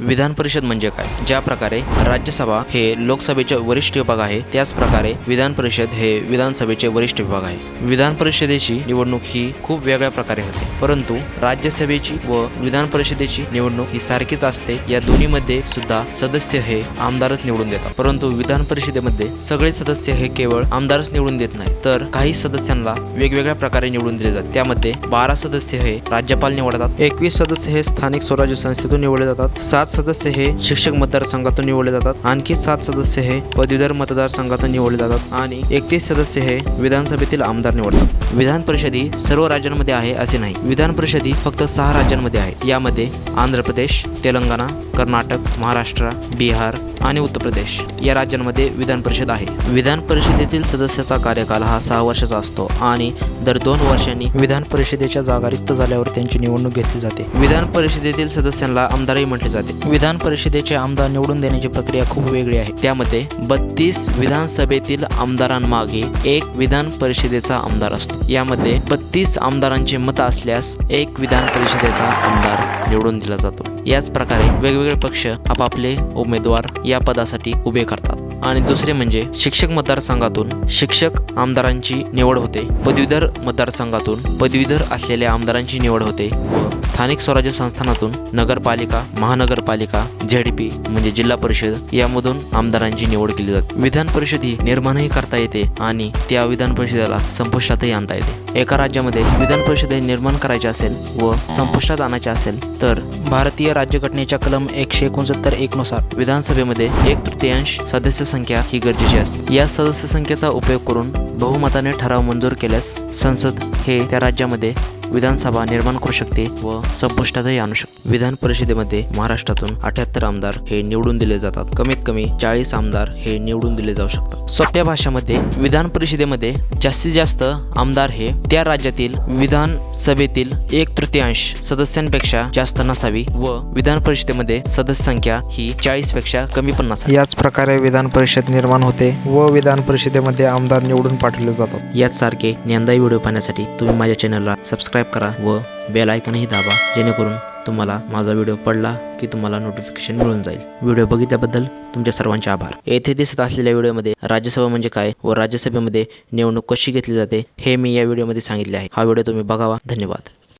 विधान परिषद म्हणजे काय? ज्या प्रकारे राज्यसभा हे लोकसभेचे वरिष्ठ विभाग आहे त्याच प्रकारे विधान परिषद हे विधानसभेचे वरिष्ठ विभाग आहे. विधान परिषदेची निवडणूक ही खूप वेगळ्या प्रकारे होते. परंतु राज्यसभेची व विधान परिषदेची निवडणूक ही सारखीच असते. या दोन्हीमध्ये सुद्धा सदस्य हे आमदारच निवडून देतात. परंतु विधान परिषदेमध्ये सगळे सदस्य हे केवळ आमदारच निवडून देत नाही तर काही सदस्यांना वेगवेगळ्या प्रकारे निवडून दिले जातात त्यामध्ये बारा सदस्य हे राज्यपाल निवडतात. एकवीस सदस्य हे स्थानिक स्वराज्य संस्थेतून निवडले जातात. सात सात सदस्य हे शिक्षक मतदारसंघातून निवडले जातात. आणखी सात सदस्य हे पदवीधर मतदारसंघातून निवडले जातात आणि एकतीस सदस्य हे विधानसभेतील आमदार निवडतात. विधान परिषद ही सर्व राज्यांमध्ये आहे असे नाही. विधान परिषद ही फक्त सहा राज्यांमध्ये आहे. यामध्ये आंध्र प्रदेश तेलंगणा कर्नाटक महाराष्ट्र बिहार आणि उत्तर प्रदेश या राज्यांमध्ये विधान परिषद आहे. विधान परिषदेतील सदस्याचा कार्यकाल हा सहा वर्षाचा असतो आणि दर दोन वर्षांनी विधान परिषदेच्या जागा रिक्त झाल्यावर त्यांची निवडणूक घेतली जाते. विधान परिषदेतील सदस्यांना आमदारही म्हटले जाते. विधान परिषदेचे आमदार निवडून देण्याची प्रक्रिया खूप वेगळी आहे. त्यामध्ये बत्तीस विधानसभेतील आमदारांमागे एक विधान परिषदेचा आमदार असतो. यामध्ये बत्तीस आमदारांचे मत असल्यास एक विधान परिषदेचा आमदार निवडून दिला जातो. याच प्रकारे वेगवेगळे पक्ष आपापले उमेदवार या पदासाठी उभे करतात. आणि दुसरे म्हणजे शिक्षक मतदारसंघातून शिक्षक आमदारांची निवड होते. पदवीधर मतदारसंघातून पदवीधर असलेल्या आमदारांची निवड होते. व स्थानिक स्वराज्य संस्थानातून नगरपालिका महानगरपालिका झेडपी म्हणजे जिल्हा परिषद यामधून आमदारांची निवड केली जाते. विधान परिषद ही निर्माणही करता येते आणि त्या विधान परिषदेला संपुष्टातही आणता येते. एका राज्यामध्ये विधान परिषद निर्माण करायचे असेल व संपुष्टात आणायचे असेल तर भारतीय राज्यघटनेच्या कलम एकशे एकोणसत्तर एक नुसार विधानसभेमध्ये एक तृतीयांश सदस्य संख्या ही गरजेची असते. या सदस्य संख्येचा उपयोग करून बहुमताने ठराव मंजूर केल्यास संसद हे त्या राज्यामध्ये विधानसभा निर्माण करू शकते व संपुष्टातही आणू शकते. विधान परिषदेमध्ये महाराष्ट्रातून अठ्याहत्तर आमदार हे निवडून दिले जातात. कमीत कमी चाळीस आमदार हे निवडून दिले जाऊ शकतात. सोप्या भाषेमध्ये विधान परिषदेमध्ये जास्तीत जास्त आमदार हे त्या राज्यातील विधान सभेतील एक तृतीयांश सदस्यांपेक्षा जास्त नसावी व विधान परिषदेमध्ये सदस्य संख्या ही चाळीसपेक्षा कमी पण नसावी. याच प्रकारे विधान परिषद निर्माण होते व विधान परिषदेमध्ये आमदार निवडून पाठवले जातात. याच सारखे ज्ञानदायी व्हिडिओ पाहण्यासाठी तुम्ही माझ्या चॅनलला सबस्क्राईब करा व बेल आयकनही दाबा जेणेकरून तुम्हाला माझा व्हिडिओ पडला की तुम्हाला नोटिफिकेशन मिळून जाईल. व्हिडिओ बघितल्याबद्दल तुमच्या सर्वांचे आभार. येथे दिसत असलेल्या व्हिडिओमध्ये राज्यसभा म्हणजे काय व राज्यसभेमध्ये निवडणूक कशी घेतली जाते हे मी या व्हिडिओमध्ये सांगितले आहे. हा व्हिडिओ तुम्ही बघावा. धन्यवाद.